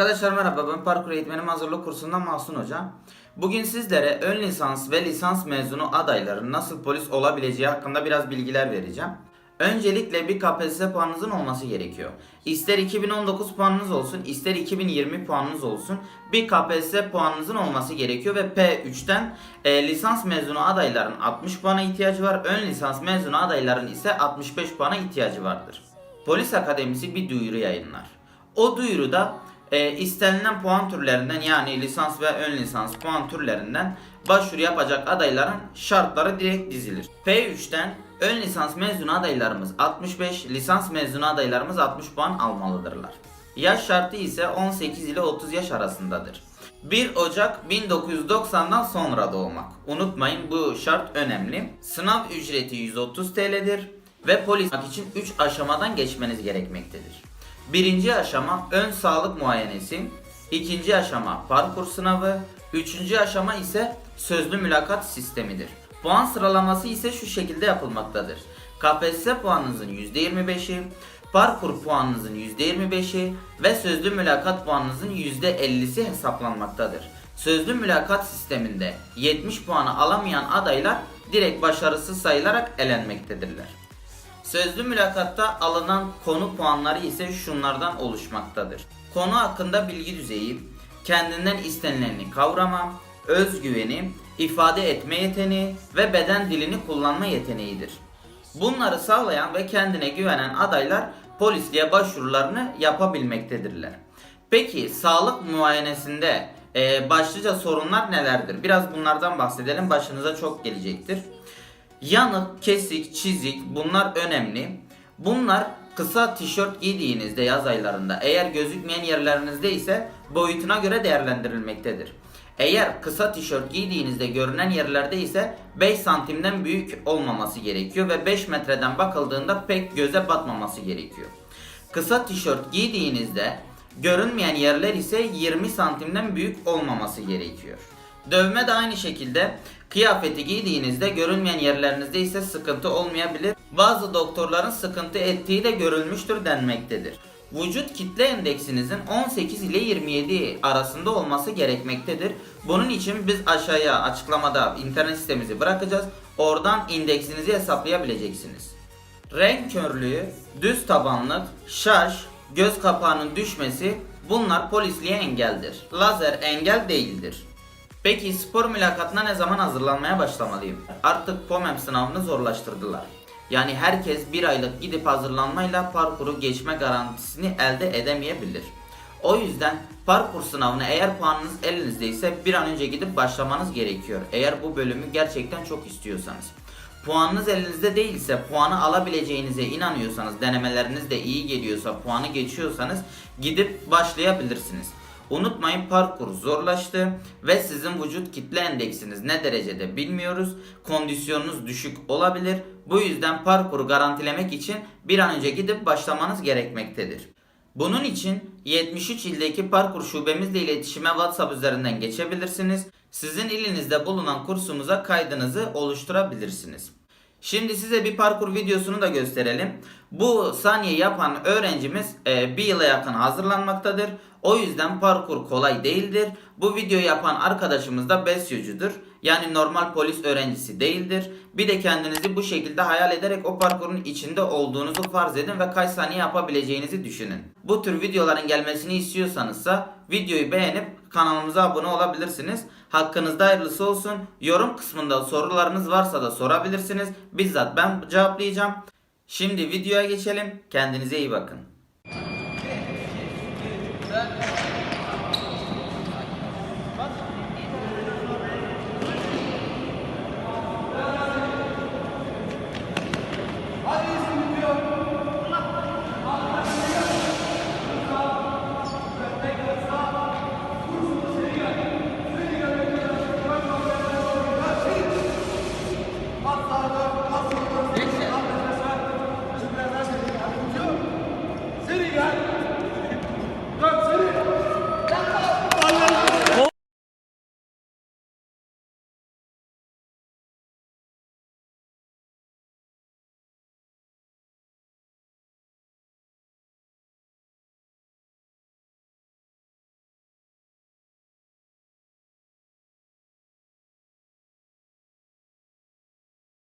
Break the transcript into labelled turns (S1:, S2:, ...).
S1: Arkadaşlar merhaba ben parkur eğitmenim hazırlık kursundan Mahsun Hoca. Bugün sizlere ön lisans ve lisans mezunu adayların nasıl polis olabileceği hakkında biraz bilgiler vereceğim. Öncelikle bir KPSS puanınızın olması gerekiyor. İster 2019 puanınız olsun, ister 2020 puanınız olsun bir KPSS puanınızın olması gerekiyor ve P3'ten e, lisans mezunu adayların 60 puana ihtiyacı var. Ön lisans mezunu adayların ise 65 puana ihtiyacı vardır. Polis Akademisi bir duyuru yayınlar. O duyuruda e, istenilen puan türlerinden yani lisans ve ön lisans puan türlerinden başvuru yapacak adayların şartları direkt dizilir. P3'ten ön lisans mezunu adaylarımız 65, lisans mezunu adaylarımız 60 puan almalıdırlar. Yaş şartı ise 18 ile 30 yaş arasındadır. 1 Ocak 1990'dan sonra doğmak. Unutmayın bu şart önemli. Sınav ücreti 130 TL'dir ve polis için 3 aşamadan geçmeniz gerekmektedir. Birinci aşama ön sağlık muayenesi, ikinci aşama parkur sınavı, üçüncü aşama ise sözlü mülakat sistemidir. Puan sıralaması ise şu şekilde yapılmaktadır. KPSS puanınızın %25'i, parkur puanınızın %25'i ve sözlü mülakat puanınızın %50'si hesaplanmaktadır. Sözlü mülakat sisteminde 70 puanı alamayan adaylar direkt başarısız sayılarak elenmektedirler. Sözlü mülakatta alınan konu puanları ise şunlardan oluşmaktadır. Konu hakkında bilgi düzeyi, kendinden istenileni kavrama, özgüveni, ifade etme yeteneği ve beden dilini kullanma yeteneğidir. Bunları sağlayan ve kendine güvenen adaylar polisliğe başvurularını yapabilmektedirler. Peki sağlık muayenesinde e, başlıca sorunlar nelerdir? Biraz bunlardan bahsedelim. Başınıza çok gelecektir. Yanık, kesik, çizik bunlar önemli. Bunlar kısa tişört giydiğinizde yaz aylarında eğer gözükmeyen yerlerinizde ise boyutuna göre değerlendirilmektedir. Eğer kısa tişört giydiğinizde görünen yerlerde ise 5 santimden büyük olmaması gerekiyor ve 5 metreden bakıldığında pek göze batmaması gerekiyor. Kısa tişört giydiğinizde görünmeyen yerler ise 20 santimden büyük olmaması gerekiyor. Dövme de aynı şekilde kıyafeti giydiğinizde görünmeyen yerlerinizde ise sıkıntı olmayabilir. Bazı doktorların sıkıntı ettiği de görülmüştür denmektedir. Vücut kitle endeksinizin 18 ile 27 arasında olması gerekmektedir. Bunun için biz aşağıya açıklamada internet sitemizi bırakacağız. Oradan indeksinizi hesaplayabileceksiniz. Renk körlüğü, düz tabanlık, şaş, göz kapağının düşmesi bunlar polisliğe engeldir. Lazer engel değildir. Peki spor mülakatına ne zaman hazırlanmaya başlamalıyım? Artık POMEM sınavını zorlaştırdılar. Yani herkes bir aylık gidip hazırlanmayla parkuru geçme garantisini elde edemeyebilir. O yüzden parkur sınavına eğer puanınız elinizdeyse bir an önce gidip başlamanız gerekiyor. Eğer bu bölümü gerçekten çok istiyorsanız. Puanınız elinizde değilse, puanı alabileceğinize inanıyorsanız, denemeleriniz de iyi geliyorsa, puanı geçiyorsanız gidip başlayabilirsiniz. Unutmayın parkur zorlaştı ve sizin vücut kitle endeksiniz ne derecede bilmiyoruz. Kondisyonunuz düşük olabilir. Bu yüzden parkuru garantilemek için bir an önce gidip başlamanız gerekmektedir. Bunun için 73 ildeki parkur şubemizle iletişime WhatsApp üzerinden geçebilirsiniz. Sizin ilinizde bulunan kursumuza kaydınızı oluşturabilirsiniz. Şimdi size bir parkur videosunu da gösterelim. Bu saniye yapan öğrencimiz e, bir yıla yakın hazırlanmaktadır. O yüzden parkur kolay değildir. Bu videoyu yapan arkadaşımız da besyocudur. Yani normal polis öğrencisi değildir. Bir de kendinizi bu şekilde hayal ederek o parkurun içinde olduğunuzu farz edin ve kaç saniye yapabileceğinizi düşünün. Bu tür videoların gelmesini istiyorsanızsa videoyu beğenip kanalımıza abone olabilirsiniz. Hakkınızda hayırlısı olsun. Yorum kısmında sorularınız varsa da sorabilirsiniz. Bizzat ben cevaplayacağım. Şimdi videoya geçelim. Kendinize iyi bakın.